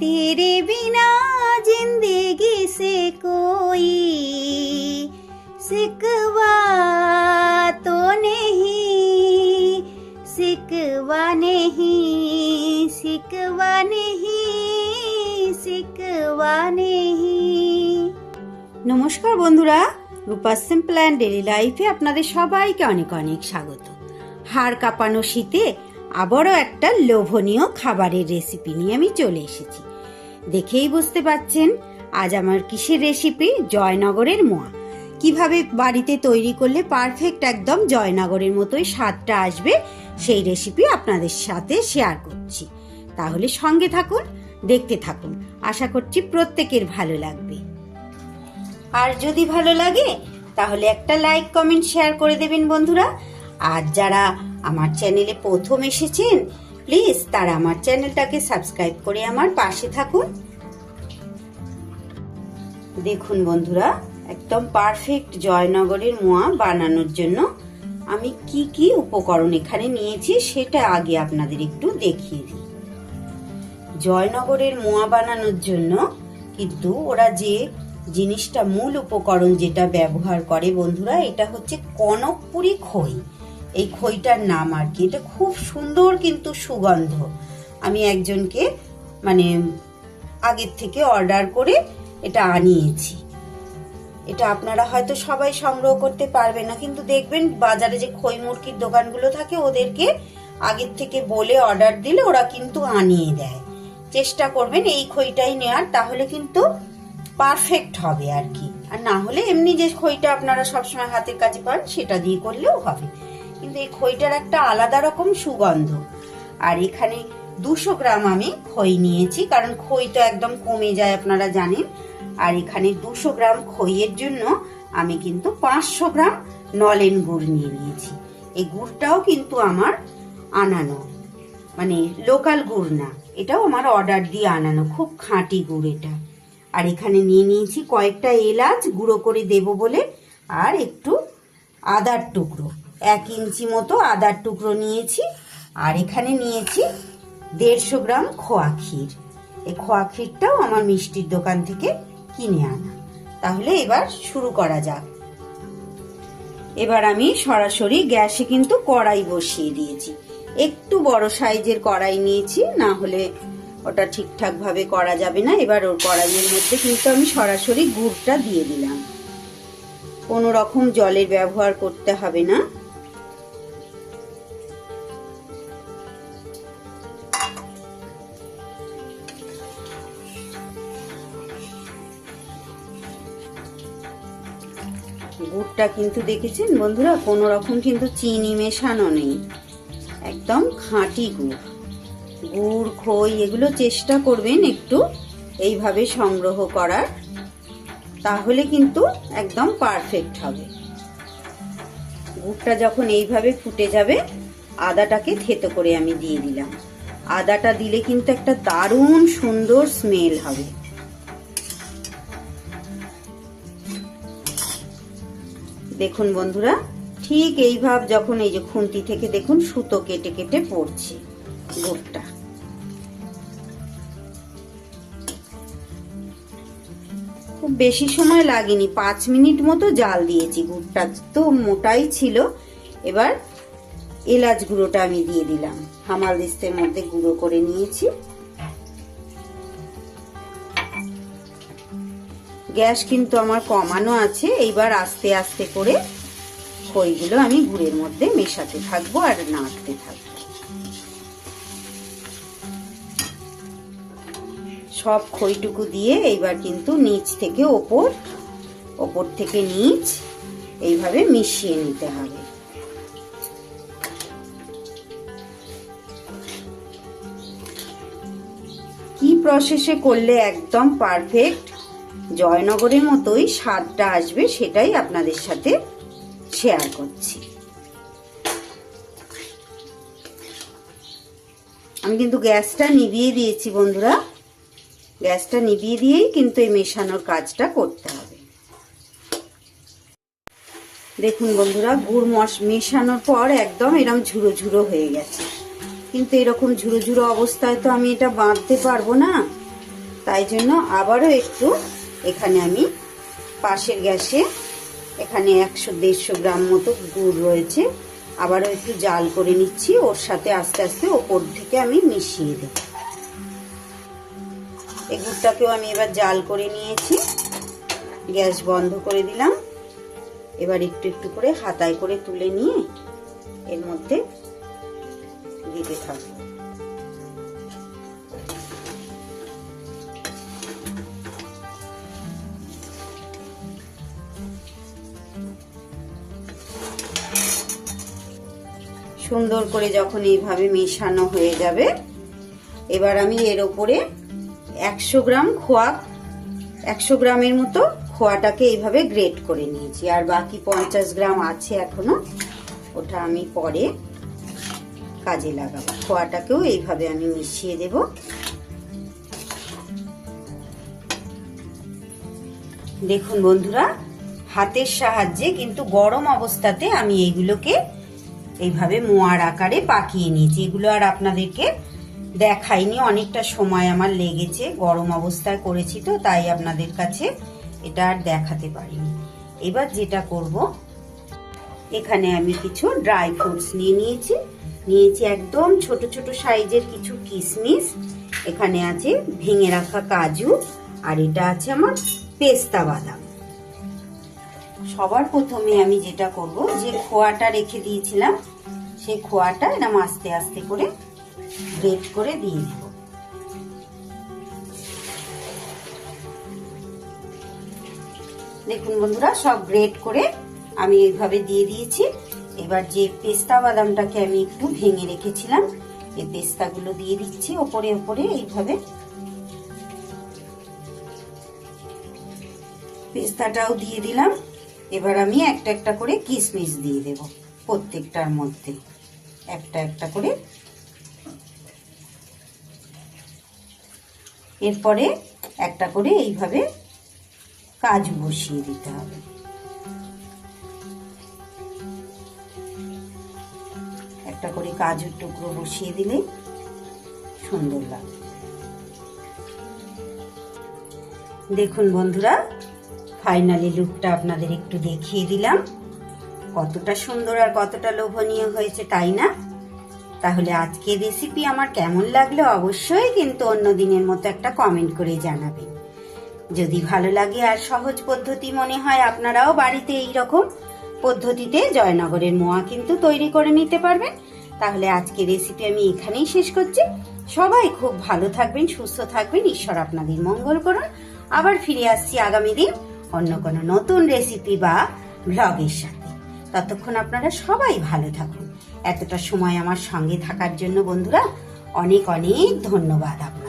तेरे बिना जिंदगी से कोई सिकवा तो नहीं सिकवा नहीं सिकवा नहीं सिकवा नहीं নমস্কার বন্ধুরা রূপাস সিম্পল অ্যান্ড ডেলি লাইফে আপনাদের সবাইকে অনেক অনেক স্বাগত হাড় কাঁপানো শীতে আবারও একটা লোভনীয় খাবারের রেসিপি নিয়ে আমি চলে এসেছি। দেখেই বুঝতে পাচ্ছেন আজ আমার কিসের রেসিপি জয়নগরের মোয়া। কীভাবে বাড়িতে তৈরি করলে পারফেক্ট একদম জয়নগরের মতোই স্বাদটা আসবে, সেই রেসিপি আপনাদের সাথে শেয়ার করছি। তাহলে সঙ্গে থাকুন, দেখতে থাকুন। আশা করছি প্রত্যেকের ভালো লাগবে। আর যদি ভালো লাগে, তাহলে একটা লাইক কমেন্ট শেয়ার করে দেবেন বন্ধুরা। আর যারা আমার চ্যানেলে প্রথম এসেছেন প্লিজ তারা আমার চ্যানেলটাকে সাবস্ক্রাইব করে আমার পাশে থাকুন। দেখুন বন্ধুরা, একদম পারফেক্ট জয়নগরের মোয়া বানানোর জন্য আমি কি কি উপকরণ এখানে নিয়েছি সেটা আগে আপনাদের একটু দেখিয়ে দিই। জয়নগরের মোয়া বানানোর জন্য কিন্তু ওরা যে জিনিসটা মূল উপকরণ যেটা ব্যবহার করে বন্ধুরা, এটা হচ্ছে কনকপুরি খই। এই খইটার নাম আর কি। এটা খুব সুন্দর কিন্তু সুগন্ধ। আমি একজনকে মানে আগের থেকে অর্ডার করে এটা আনিয়েছি। এটা আপনারা হয়তো সবাই সংগ্রহ করতে পারবে না, কিন্তু দেখবেন বাজারে যে খই মুরগির দোকানগুলো থাকে, ওদেরকে আগের থেকে বলে অর্ডার দিলে ওরা কিন্তু আনিয়ে দেয়। চেষ্টা করবেন এই খইটাই নেওয়ার তাহলে কিন্তু পারফেক্ট হবে আর কি। আর না হলে এমনি যে খইটা আপনারা সবসময় হাতের কাছে পান, সেটা দিয়ে করলেও হবে। কিন্তু এই খইটার একটা আলাদা রকম সুগন্ধ। আর এখানে দুশো গ্রাম আমি খই নিয়েছি, কারণ খই তো একদম কমে যায় আপনারা জানেন। আর এখানে দুশো গ্রাম খইয়ের জন্য আমি কিন্তু পাঁচশো গ্রাম নলেন গুড় নিয়ে নিয়েছি। এই গুড়টাও কিন্তু আমার আনানো মানে লোকাল গুড় না, এটাও আমার অর্ডার দিয়ে আনানো, খুব খাঁটি গুড় এটা। আর এখানে নিয়ে নিয়েছি কয়েকটা এলাচ, গুঁড়ো করে দেব বলে, আর একটু আদার টুকরো। এক ইঞ্চি মতো আদার টুকরো নিয়েছি, আর এখানে নিয়েছি দেড়শো গ্রাম খোয়া ক্ষীর। এই খোয়া ক্ষীরটাও আমার মিষ্টির দোকান থেকে কিনে আনা। তাহলে এবার শুরু করা যাক। এবার আমি সরাসরি গ্যাসে কিন্তু কড়াই বসিয়ে দিয়েছি। একটু বড় সাইজের কড়াই নিয়েছি, না হলে ওটা ঠিকঠাক ভাবে করা যাবে না। এবার ওর কড়াইয়ের মধ্যে কিন্তু আমি সরাসরি গুড়টা দিয়ে দিলাম। কোনো রকম জলের ব্যবহার করতে হবে না। গুড়টা কিন্তু দেখেছেন বন্ধুরা? কোনো রকম কিন্তু চিনি মেশানো নেই। একদম খাঁটি গুড়। গুড়, খই এগুলো চেষ্টা করবেন একটু এইভাবে সংগ্রহ করার। তাহলে কিন্তু একদম পারফেক্ট হবে। গুড়টা যখন এইভাবে ফুটে যাবে, আদাটাকে থেতো করে আমি দিয়ে দিলাম। আদাটা দিলে কিন্তু একটা দারুণ সুন্দর স্মেল হবে। দেখুন বন্ধুরা, ঠিক এইভাবে যখন এই যে খুন্তি থেকে দেখুন সুতো কেটে কেটে পড়ছে গুড়টা খুব বেশি সময় লাগেনি, পাঁচ মিনিট মতো জাল দিয়েছি গুড়টা তো মোটাই ছিল। এবার এলাচ গুঁড়োটা আমি দিয়ে দিলাম। হামাল দিস্তের মধ্যে গুঁড়ো করে নিয়েছি। গ্যাস কিন্তু আমার কমানো আছে। এইবার আস্তে আস্তে করে খইগুলো আমি গুড়ের মধ্যে মেশাতে থাকব আর নাড়তে থাকব। সব খইটুকু দিয়ে এইবার কিন্তু নিচ থেকে ওপর ওপর থেকে নিচ এইভাবে মিশিয়ে নিতে হবে। কি প্রসেসে করলে একদম পারফেক্ট জয়নগরের মতোই স্বাদটা আসবে সেটাই আপনাদের সাথে শেয়ার করছি। আমি কিন্তু গ্যাসটা নিভিয়ে দিয়েছি বন্ধুরা। গ্যাসটা নিভিয়ে দিয়েই কিন্তু এই মেশানোর কাজটা করতে হবে। দেখুন বন্ধুরা, গুড় মশ মেশানোর পর একদম এরকম ঝুরো ঝুরো হয়ে গেছে। কিন্তু এরকম ঝুরো ঝুরো অবস্থায় তো আমি এটা বাঁধতে পারব না। তাই জন্য আবারও একটু এখানে আমি পাশের গ্যাসে এখানে একশো দেড়শো গ্রাম মতো গুড় রয়েছে। আবারও একটু জাল করে নিচ্ছি, ওর সাথে আস্তে আস্তে ওপর থেকে আমি মিশিয়ে দেব। এই গুড়টাকেও আমি এবার জাল করে নিয়েছি। গ্যাস বন্ধ করে দিলাম। এবার একটু একটু করে হাতায় করে তুলে নিয়ে এর মধ্যে দিতে থাকব। সুন্দর করে যখন এইভাবে মেশানো হয়ে যাবে, এবার আমি এর ওপরে একশো গ্রাম খোয়া, একশো গ্রামের মতো খোয়াটাকে এইভাবে গ্রেট করে নিয়েছি। আর বাকি পঞ্চাশ গ্রাম আছে এখনও, ওটা আমি পরে কাজে লাগাবো। খোয়াটাকেও এইভাবে আমি মিশিয়ে দেব। দেখুন বন্ধুরা, হাতের সাহায্যে কিন্তু গরম অবস্থাতে আমি এইগুলোকে এইভাবে মোয়ার আকারে পাকিয়ে নিয়েছি। এগুলো আর আপনাদেরকে দেখাইনি, অনেকটা সময় আমার লেগেছে, গরম অবস্থায় করেছি তো, তাই আপনাদের কাছে এটা আর দেখাতে পারিনি। এবার যেটা করব, এখানে আমি কিছু ড্রাই ফ্রুটস নিয়ে নিয়েছি। নিয়েছি একদম ছোট ছোট সাইজের কিছু কিশমিশ এখানে আছে ভেঙে রাখা কাজু, আর এটা আছে আমার পেস্তা বাদাম। সবার প্রথমে আমি যেটা করব, যে খোয়াটা রেখে দিয়েছিলাম, সেই খোয়াটা এরকম আস্তে আস্তে করে গ্রেট করে দিয়ে দেব। দেখুন বন্ধুরা, সব গ্রেট করে আমি এইভাবে দিয়ে দিয়েছি। এবার যে পেস্তা বাদামটাকে আমি একটু ভেঙে রেখেছিলাম, এই পেস্তাগুলো দিয়ে দিচ্ছি ওপরে ওপরে এইভাবে। পেস্তাটাও দিয়ে দিলাম। এবার আমি একটা একটা করে কিশমিশ দিয়ে দেব প্রত্যেকটার মধ্যে। একটা একটা করে। এরপরে একটা করে এইভাবে কাজু বসিয়ে দিতে হবে। একটা করে কাজুর টুকরো বসিয়ে দিলে সুন্দর লাগবে। দেখুন বন্ধুরা ফাইনালি লুকটা আপনাদের একটু দেখিয়ে দিলাম। কতটা সুন্দর আর কতটা লোভনীয় হয়েছে, তাই না? তাহলে আজকে রেসিপি আমার কেমন লাগল অবশ্যই কিন্তু অন্য দিনের মতো একটা কমেন্ট করে জানাবেন। যদি ভালো লাগে আর সহজ পদ্ধতি মনে হয়, আপনারাও বাড়িতে এই রকম পদ্ধতিতে জয়নগরের মোয়া কিন্তু তৈরি করে নিতে পারবেন। তাহলে আজকে রেসিপি আমি এখানেই শেষ করছি। সবাই খুব ভালো থাকবেন, সুস্থ থাকবেন, ঈশ্বর আপনাদের মঙ্গল করুন। আবার ফিরে আসছি আগামী দিন। অন্য কোনো নতুন রেসিপি বা ব্লগের সাথে। ততক্ষণ আপনারা সবাই ভালো থাকুন। এতটা সময় আমার সঙ্গে থাকার জন্য বন্ধুরা, অনেক অনেক ধন্যবাদ আপনার